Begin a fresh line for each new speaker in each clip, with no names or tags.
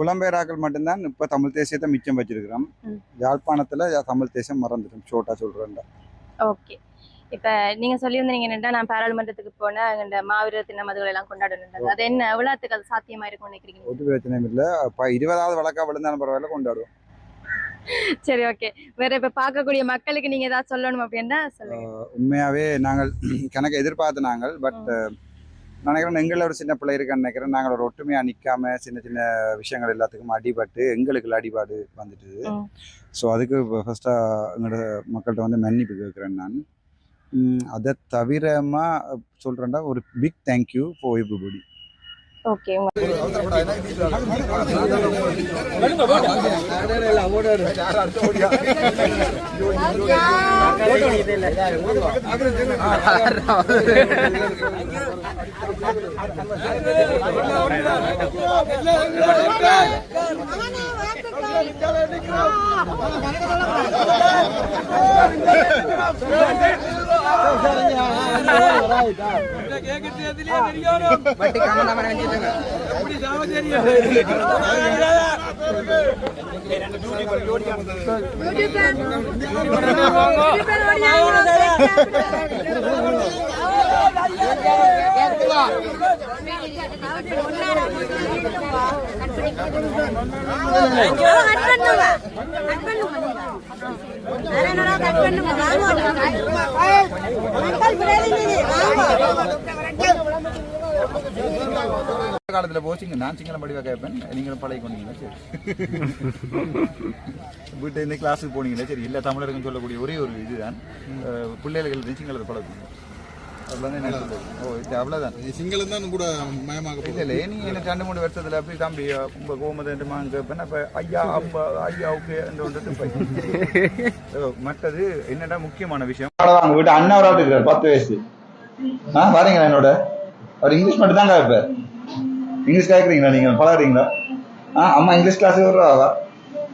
புலம்பெயராக்கள் மட்டும்தான் இப்போ தமிழ் தேசியத்தை மிச்சம் வச்சிருக்கிறோம். யாழ்ப்பாணத்தில் தமிழ் தேசியம் மறந்துட்டோம் ஷோர்ட்டாக சொல்கிறேன்டா
ஓகே. இப்ப நீங்க சொல்லியிருந்தீங்க என்னன்னா நான் பாராளுமன்றத்துக்கு போனேன் எங்க மாவீரர் தின மதுகளை எல்லாம் கொண்டாடணும் அது என்ன எவ்வளவுத்துக்கு அது சாத்தியமா இருக்கும்னு நினைக்கிறீங்க?
ஒரு பிரச்சனையும் இல்லை. இப்போ இருபதாவது வழக்கா விழுந்தாலும் பரவாயில்ல கொண்டாடுவோம்.
சரி ஓகே. வேற இப்ப பார்க்கக்கூடிய மக்களுக்கு நீங்க ஏதாவது சொல்லணும் அப்படின்னா சொல்லுங்க.
உண்மையாகவே நாங்கள் கணக்கு எதிர்பார்த்து நாங்கள் பட் நினைக்கிறேன் எங்களில் ஒரு சின்ன பிள்ளை இருக்கான்னு நினைக்கிறேன் நாங்கள் ஒரு ஒற்றுமையாக நிற்காம சின்ன சின்ன விஷயங்கள் எல்லாத்துக்கும் அடிபட்டு எங்களுக்கு அடிபாடு வந்துட்டுது
ம்.
ஸோ அதுக்கு ஃபஸ்ட்டாக எங்களோட மக்கள்கிட்ட வந்து மன்னிப்பு கேட்குறேன் நான் ம், அதை தவிரமா சொல்கிறேன்டா ஒரு big thank you for
everybody okay வட்டி காமதாமன் அஞ்சுட்டுங்க எப்படி சாவ தெரியும்
காலத்தில் போச்சிங்க நான் சிங்களம் படிவா கேட்பேன் நீங்களும் பழகி கொண்டீங்கன்னா சரி. வீட்டு இந்த கிளாஸுக்கு போனீங்கன்னா சரி இல்லை தமிழருக்குன்னு சொல்லக்கூடிய ஒரே ஒரு இதுதான். பிள்ளைகளுக்கு பிள்ளைகள் சிங்களத்தை பழகுங்க ஓ இது அவ்வளோதான்
சிங்களம் தான் கூட மயமாக
இல்ல இல்ல நீ எனக்கு ரெண்டு மூணு வருஷத்துல அப்படி தம்பி உங்க கோமதண்டமான்னு கேட்பேன் அப்ப ஐயா அம்பா ஐயாவுக்கு அந்த ஒன்று மற்றது என்னடா முக்கியமான விஷயம்? அவ்வளவுதான் வீட்டு அண்ணா இருக்கிறார் பத்து வயசு. ஆ பாருங்களா என்னோட. அவர் இங்கிலீஷ் மட்டும் தான் கேட்பார் இங்கிலீஷ் கேட்குறீங்களா நீங்க பழகுறீங்களா? ஆ அம்மா இங்கிலீஷ் கிளாஸ் வருவாவா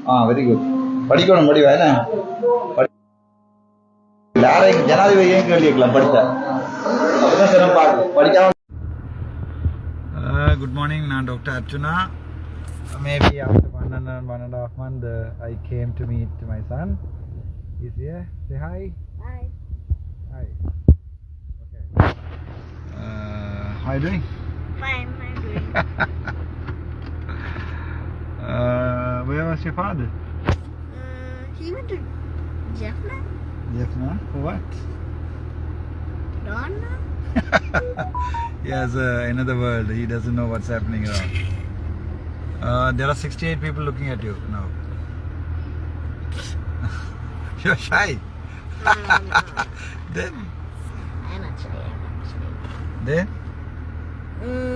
ஆ வெரி குட் படிக்கணும் படிவா என்ன? படி- யாரையும் ஜனாதிபதி ஏன் கேள்வி கேட்கலாம் படித்தா அப்படிதான் சிறப்பு பார்க்க படிக்காம
Uh, good morning, நான் Dr. Arjuna. Maybe after one and, a- one and a half month, uh, I came to meet my son. He's here. Say hi.
Hi.
Hi. Okay. Uh, how are you doing?
Fine, I'm doing.
Uh, where was your father?
Uh, he went to Jaffna?
Jaffna. For what?
Don't know.
He has uh, another world. He doesn't know what's happening around. Uh, there are 68 people looking at you now. You're shy. then,
I'm actually, I'm actually.
then.
Mm,